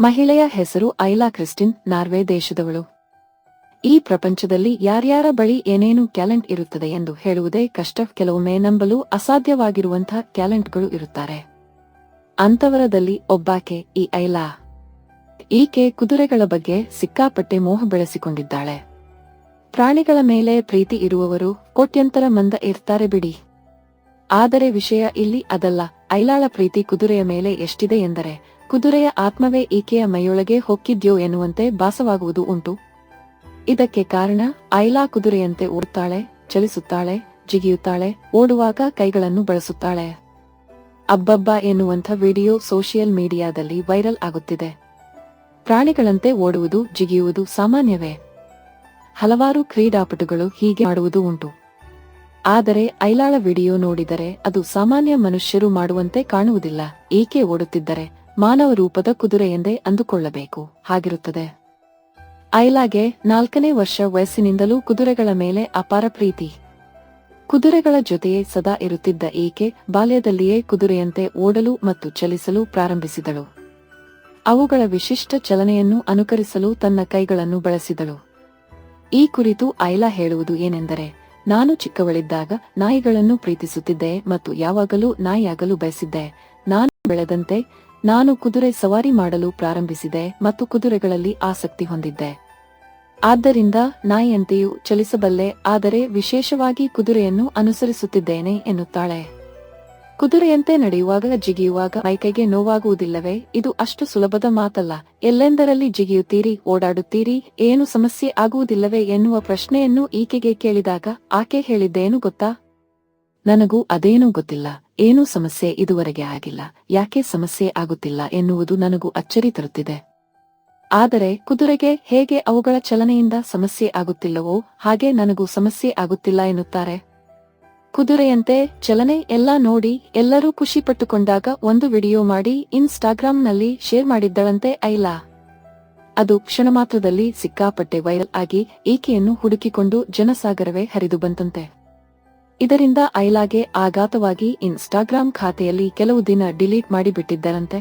ಮಹಿಳೆಯ ಹೆಸರು ಐಲಾ Christine, Norway ದೇಶದವಳು. ಈ ಪ್ರಪಂಚದಲ್ಲಿ ಯಾರ್ಯಾರ ಬಳಿ ಏನೇನು ಟ್ಯಾಲೆಂಟ್ ಇರುತ್ತದೆ ಎಂದು ಹೇಳುವುದೇ ಕಷ್ಟ. ಕೆಲವೊಮ್ಮೆ ನಂಬಲು ಅಸಾಧ್ಯವಾಗಿರುವಂತಹ ಟ್ಯಾಲೆಂಟ್ಗಳು ಇರುತ್ತಾರೆ. ಅಂತವರದಲ್ಲಿ ಒಬ್ಬಾಕೆ, ಈ ಐಲಾ. ಈಕೆ ಕುದುರೆಗಳ ಬಗ್ಗೆ ಸಿಕ್ಕಾಪಟ್ಟೆ ಮೋಹ ಬೆಳೆಸಿಕೊಂಡಿದ್ದಾಳೆ. ಪ್ರಾಣಿಗಳ ಮೇಲೆ ಪ್ರೀತಿ ಇರುವವರು ಕೋಟ್ಯಂತರ ಮಂದ ಇರ್ತಾರೆ ಬಿಡಿ. ಆದರೆ ವಿಷಯ ಇಲ್ಲಿ ಅದಲ್ಲ. ಐಲಾಳ ಪ್ರೀತಿ ಕುದುರೆಯ ಮೇಲೆ ಎಷ್ಟಿದೆ ಎಂದರೆ, ಕುದುರೆಯ ಆತ್ಮವೇ ಈಕೆಯ ಮೈಯೊಳಗೆ ಹೊಕ್ಕಿದ್ಯೋ ಎನ್ನುವಂತೆ ಭಾಸವಾಗುವುದು ಉಂಟು. ಇದಕ್ಕೆ ಕಾರಣ, ಐಲಾ ಕುದುರೆಯಂತೆ ಓಡುತ್ತಾಳೆ, ಚಲಿಸುತ್ತಾಳೆ, ಜಿಗಿಯುತ್ತಾಳೆ, ಓಡುವಾಗ ಕೈಗಳನ್ನು ಬಳಸುತ್ತಾಳೆ. ಅಬ್ಬಬ್ಬ ಎನ್ನುವಂಥ ವಿಡಿಯೋ ಸೋಷಿಯಲ್ ಮೀಡಿಯಾದಲ್ಲಿ ವೈರಲ್ ಆಗುತ್ತಿದೆ. ಪ್ರಾಣಿಗಳಂತೆ ಓಡುವುದು, ಜಿಗಿಯುವುದು ಸಾಮಾನ್ಯವೇ? ಹಲವಾರು ಕ್ರೀಡಾಪಟುಗಳು ಹೀಗೆ ಮಾಡುವುದು ಉಂಟು. ಆದರೆ ಐಲಾಳ ವಿಡಿಯೋ ನೋಡಿದರೆ ಅದು ಸಾಮಾನ್ಯ ಮನುಷ್ಯರು ಮಾಡುವಂತೆ ಕಾಣುವುದಿಲ್ಲ, ಏಕೆ ಓಡುತ್ತಿದ್ದರೆ? ಮಾನವ ರೂಪದ ಕುದುರೆ ಎಂದೇ ಅಂದುಕೊಳ್ಳಬೇಕು. ಹಾಗಿರುತ್ತದೆ. ಐಲಾಗೆ ನಾಲ್ಕನೇ ವರ್ಷ ವಯಸ್ಸಿನಿಂದಲೂ ಕುದುರೆಗಳ ಮೇಲೆ ಅಪಾರ ಪ್ರೀತಿ. ಕುದುರೆಗಳ ಜೊತೆಯೇ ಸದಾ ಇರುತ್ತಿದ್ದ ಏಕೆ ಬಾಲ್ಯದಲ್ಲಿಯೇ ಕುದುರೆಯಂತೆ ಓಡಲು ಮತ್ತು ಚಲಿಸಲು ಪ್ರಾರಂಭಿಸಿದಳು. ಅವುಗಳ ವಿಶಿಷ್ಟ ಚಲನೆಯನ್ನು ಅನುಕರಿಸಲು ತನ್ನ ಕೈಗಳನ್ನು ಬಳಸಿದಳು. ಈ ಕುರಿತು ಐಲಾ ಹೇಳುವುದು ಏನೆಂದರೆ ನಾನು ಚಿಕ್ಕವಳಿದ್ದಾಗ ನಾಯಿಗಳನ್ನು ಪ್ರೀತಿಸುತ್ತಿದ್ದೆ ಮತ್ತು ಯಾವಾಗಲೂ ನಾಯಿಯಾಗಲು ಬಯಸಿದ್ದೆ. ನಾನು ಬೆಳೆದಂತೆ ನಾನು ಕುದುರೆ ಸವಾರಿ ಮಾಡಲು ಪ್ರಾರಂಭಿಸಿದೆ ಮತ್ತು ಕುದುರೆಗಳಲ್ಲಿ ಆಸಕ್ತಿ ಹೊಂದಿದ್ದೆ. ಆದ್ದರಿಂದ ನಾಯಿಯಂತೆಯೂ ಚಲಿಸಬಲ್ಲೆ, ಆದರೆ ವಿಶೇಷವಾಗಿ ಕುದುರೆಯನ್ನು ಅನುಸರಿಸುತ್ತಿದ್ದೇನೆ ಎನ್ನುತ್ತಾಳೆ. ಕುದುರೆಯಂತೆ ನಡೆಯುವಾಗ ಜಿಗಿಯುವಾಗ ಮೈಕೈಗೆ ನೋವಾಗುವುದಿಲ್ಲವೇ? ಇದು ಅಷ್ಟು ಸುಲಭದ ಮಾತಲ್ಲ. ಎಲ್ಲೆಂದರಲ್ಲಿ ಜಿಗಿಯುತ್ತೀರಿ, ಓಡಾಡುತ್ತೀರಿ, ಏನು ಸಮಸ್ಯೆ ಆಗುವುದಿಲ್ಲವೇ ಎನ್ನುವ ಪ್ರಶ್ನೆಯನ್ನು ಈಕೆಗೆ ಕೇಳಿದಾಗ ಆಕೆ ಹೇಳಿದ್ದೇನು ಗೊತ್ತಾ? ನನಗೂ ಅದೇನೂ ಗೊತ್ತಿಲ್ಲ. ಏನೂ ಸಮಸ್ಯೆ ಇದುವರೆಗೆ ಆಗಿಲ್ಲ. ಯಾಕೆ ಸಮಸ್ಯೆ ಆಗುತ್ತಿಲ್ಲ ಎನ್ನುವುದು ನನಗೂ ಅಚ್ಚರಿ ತರುತ್ತಿದೆ. ಆದರೆ ಕುದುರೆಗೆ ಹೇಗೆ ಅವುಗಳ ಚಲನೆಯಿಂದ ಸಮಸ್ಯೆ ಆಗುತ್ತಿಲ್ಲವೋ ಹಾಗೆ ನನಗೂ ಸಮಸ್ಯೆ ಆಗುತ್ತಿಲ್ಲ ಎನ್ನುತ್ತಾರೆ. ಕುದುರೆಯಂತೆ ಚಲನೆ ಎಲ್ಲ ನೋಡಿ ಎಲ್ಲರೂ ಖುಷಿ ಪಟ್ಟುಕೊಂಡಾಗ ಒಂದು ವಿಡಿಯೋ ಮಾಡಿ ಇನ್ಸ್ಟಾಗ್ರಾಂನಲ್ಲಿ ಶೇರ್ ಮಾಡಿದ್ದಳಂತೆ ಐಲಾ. ಅದು ಕ್ಷಣ ಮಾತ್ರದಲ್ಲಿ ಸಿಕ್ಕಾಪಟ್ಟೆ ವೈರಲ್ ಆಗಿ ಈಕೆಯನ್ನು ಹುಡುಕಿಕೊಂಡು ಜನಸಾಗರವೇ ಹರಿದು ಬಂತಂತೆ. ಇದರಿಂದ ಐಲಾಗೆ ಆಘಾತವಾಗಿ ಇನ್ಸ್ಟಾಗ್ರಾಂ ಖಾತೆಯಲ್ಲಿ ಕೆಲವು ದಿನ ಡಿಲೀಟ್ ಮಾಡಿಬಿಟ್ಟಿದ್ದರಂತೆ.